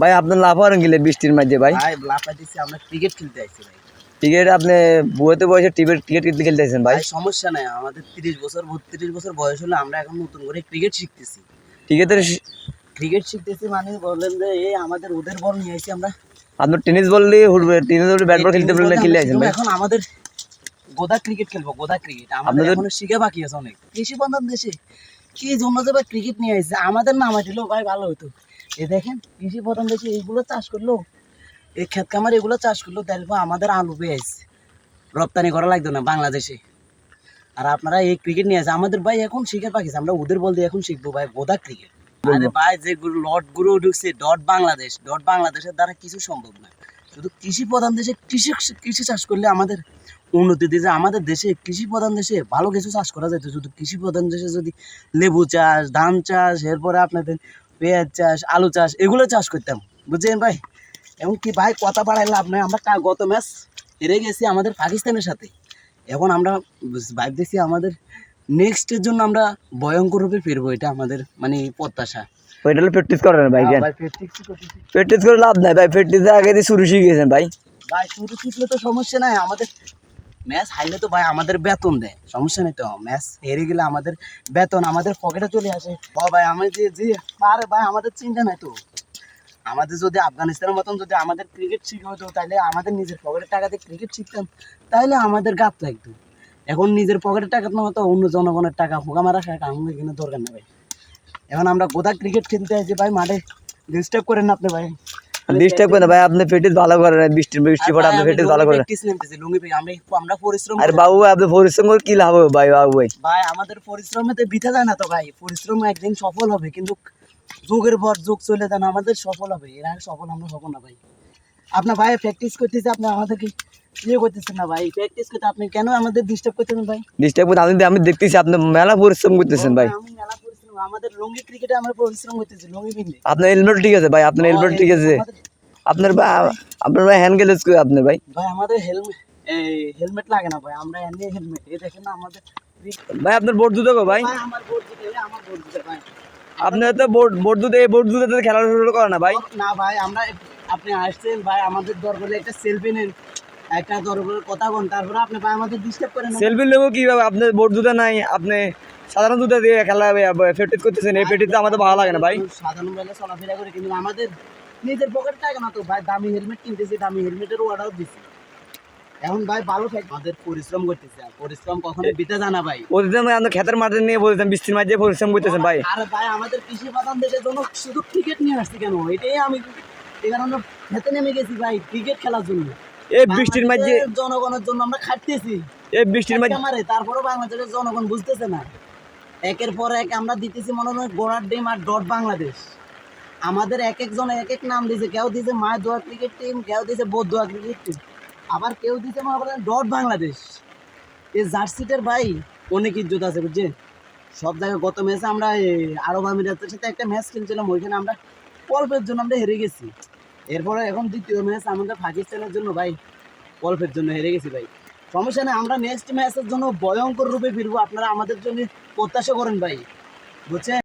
ভাই আপনার লাভ হারেন গেলে বৃষ্টির মাঝে ভাই। ভাই লাফা দিচ্ছি আমরা ক্রিকেট খেলতে আসছি ভাই। টিকিট আপনি বুয়েতে বয়সে খেলতে আছেন ভাই। সমস্যা নাই আমাদের তিরিশ বছর বত্রিশ বছর বয়স হলে আমরা এখন নতুন করে ক্রিকেট শিখতেছি। টিকিটের ক্রিকেট শিখতেছি মানে বললেন যে এই আমাদের ওদের বল নিয়ে আসি আমরা। টেনিস বল দিয়ে টেনিস বল ব্যাট বল খেলতে খেলে এখন আমাদের গোদা ক্রিকেট খেলব গোদা ক্রিকেট আমাদের এখনও শিখে বাকি আছে অনেক। কৃষি প্রধান দেশে কি জন্য যে ভাই ক্রিকেট নিয়ে আসছে আমাদের আছিল ভাই ভালো হতো এ দেখেন কৃষি প্রধান দেশে এইগুলো চাষ করল এই ক্ষেত কামার এগুলো চাষ করল দেখব আমাদের আলু পেয়ে আসছে রপ্তানি করা লাগতো না বাংলাদেশে। আর আপনারা এই ক্রিকেট নিয়ে আসে আমাদের ভাই এখন শিখে পাকিছে আমরা ওদের বল দিয়ে এখন শিখব ভাই গোদা ক্রিকেট আরে ভাই যে লটগুলো ঢুকছে ডট বাংলাদেশ ডট বাংলাদেশের দ্বারা কিছু সম্ভব না। শুধু কৃষি প্রধান দেশে কৃষি কৃষি চাষ করলে আমাদের উন্নতি দিয়েছে আমাদের দেশে কৃষি প্রধান দেশে ভালো কিছু চাষ করা যেত শুধু কৃষি প্রধান দেশে যদি লেবু চাষ ধান চাষ এরপরে আপনাদের পেঁয়াজ চাষ আলু চাষ এগুলো চাষ করতাম। বুঝছেন ভাই? এখন কি ভাই কথা বাড়াই লাভ নাই। আমরা গত ম্যাচ হেরে গেছি আমাদের পাকিস্তানের সাথে। এখন আমরা ভাবতেছি আমাদের নেক্সটের জন্য আমরা ভয়ঙ্কর রূপে ফিরবো। এটা আমাদের মানে প্রত্যাশা। ওইটা হলো প্র্যাকটিস করেন ভাই কেন। প্র্যাকটিস করে লাভ নাই ভাই। প্র্যাকটিস আগে দিয়ে শুরু শিখে গেছেন ভাই। ভাই শুরু শিখলে তো সমস্যা নাই। আমাদের ম্যাচ হারলে তো ভাই আমাদের বেতন দেয়, সমস্যা নেই তো। ম্যাচ হেরে গেলে আমাদের বেতন, আমাদের পকেটে চলে আসে। ভাই, আমি যে যে, আরে ভাই, আমাদের চিন্তা নাই তো। আমাদের যদি আফগানিস্তানের মতন যদি আমাদের ক্রিকেট শিখে হতো, তাহলে আমাদের নিজের পকেটের টাকা দিয়ে ক্রিকেট শিখতাম, তাহলে আমাদের গাত লাগতো। এখন নিজের পকেটের টাকা না হতো অন্য জনগণের টাকা হোকা মারা খায় আমাদের এখানে দরকার না ভাই। এখন আমরা গোদা ক্রিকেট খেলতে আসি ভাই, মাঠে ডিস্টার্ব করেন না আপনি ভাই। ডিস্টার্ব করেন ভাই আপনি ভালো বৃষ্টি বৃষ্টি পড়ে আপনি ভালো আমরা পরিশ্রম আরে বাবু আপনি পরিশ্রম করে কি লাভ হবে ভাই বাবু? ভাই ভাই আমাদের পরিশ্রমেতে বিথা যায় না তো ভাই পরিশ্রম একদিন সফল হবে কিন্তু যুগের পর যুগ চলে যান আমাদের সফল হবে এর আগে সফল আমরা হব না ভাই। আপনার ভাই প্র্যাকটিস করতেছে আপনি আমাদেরকে ইয়ে করতেছেন না ভাই প্র্যাকটিস করতে আপনি কেন আমাদের ডিস্টার্ব করতেছেন ভাই? ডিস্টার্ব করে আমি আমি দেখতেছি আপনি মেলা পরিশ্রম করতেছেন ভাই। আমি মেলা পরিশ্রম আমাদের লুঙ্গি ক্রিকেটে আমরা পরিশ্রম করতেছি লুঙ্গি আপনার হেলমেট ঠিক আছে ভাই আপনার হেলমেট ঠিক আছে। আপনার ভাই আপনার ভাই হ্যান্ড গ্লাভস করে আপনার ভাই? ভাই আমাদের হেলমেট হেলমেট লাগে না ভাই আমরা এমনি হেলমেট এই দেখেন না আমাদের ভাই আপনার বোর্ড দুটো গো ভাই? ভাই আমার বোর্ড দিতে আমার বোর্ড দিতে ভাই। আপনার তো বোর্ড বোর্ড দুটো এই বোর্ড দুটো খেলা শুরু করে না ভাই? না ভাই আমরা আপনি আসছেন ভাই আমাদের দরবারে একটা সেলফি নেন একটা দরবারে কথা বল তারপরে আপনি ভাই আমাদের ডিস্টার্ব করেন। না। সেলফি নেব কীভাবে? আপনার বোর্ড দুটো নাই আপনি সাধারণ দুটো দিয়ে খেলা প্র্যাকটিস করতেছেন এই প্র্যাকটিস আমাদের ভালো লাগে না ভাই। সাধারণ বেলা চলাফেরা করে কিন্তু আমাদের নিজের পকেট টাকা না তো ভাই দামি হেলমেট কিনতেছি দামি হেলমেটের অর্ডার দিচ্ছি এখন ভাই ভালো থাকে। আমাদের পরিশ্রম করতেছে আর পরিশ্রম কখনো বিতে জানা ভাই। খেতের মাঠে নিয়ে বলতেন বৃষ্টির মাঝে পরিশ্রম করতেছেন ভাই। আর ভাই আমাদের কৃষি প্রধান দেশের জন্য শুধু ক্রিকেট নিয়ে আসছি কেন? এটাই আমি খেতে নেমে গেছি ভাই ক্রিকেট খেলার জন্য। এই বৃষ্টির মাঝে জনগণের জন্য আমরা খাটতেছি। এই বৃষ্টির মাঝে তারপরে বাংলাদেশের জনগণ বুঝতেছে না। একের পর এক আমরা দিতেছি মনে হয় গোড়ার ডিম আর ডট বাংলাদেশ। আমাদের এক একজন এক এক নাম দিয়েছে কেউ দিয়েছে মায়ের দোয়া ক্রিকেট টিম কেউ দিয়েছে বোধ দোয়া ক্রিকেট টিম আবার কেউ দিয়েছে মনে করেন ডট বাংলাদেশ। এই জার্সিটার ভাই অনেক ইজ্জত আছে, বুঝছেন? সব জায়গায় গত ম্যাচে আমরা আরব আমিরাতের সাথে একটা ম্যাচ খেলছিলাম, ওইখানে আমরা অল্পের জন্য আমরা হেরে গেছি। এরপরে এখন দ্বিতীয় ম্যাচ আমাদের পাকিস্তানের জন্য ভাই অল্পের জন্য হেরে গেছি ভাই। সমস্যা নেই, আমরা নেক্সট ম্যাচের জন্য ভয়ঙ্কর রূপে ফিরবো। আপনারা আমাদের জন্য প্রত্যাশা করেন ভাই, বুঝছেন?